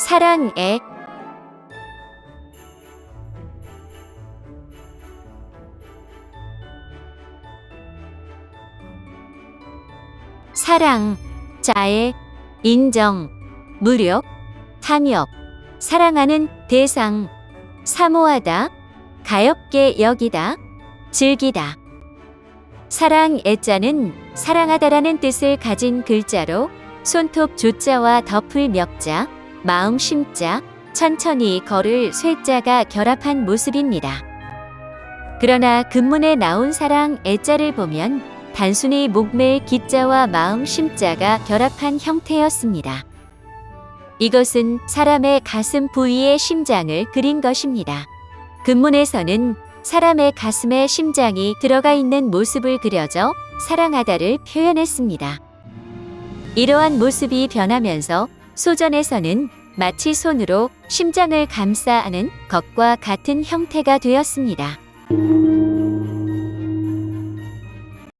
사랑에 사랑, 자애, 인정, 무력, 탐욕, 사랑하는 대상, 사모하다, 가엽게 여기다, 즐기다. 사랑 애자는 사랑하다라는 뜻을 가진 글자로 손톱 조자와 덮을 멱자, 마음 심자, 천천히 걸을 쇠자가 결합한 모습입니다. 그러나 근문에 나온 사랑 애자를 보면 단순히 목매의 기자와 마음 심자가 결합한 형태였습니다. 이것은 사람의 가슴 부위의 심장을 그린 것입니다. 근문에서는 사람의 가슴에 심장이 들어가 있는 모습을 그려져 사랑하다를 표현했습니다. 이러한 모습이 변하면서 소전에서는 마치 손으로 심장을 감싸 안은 것과 같은 형태가 되었습니다.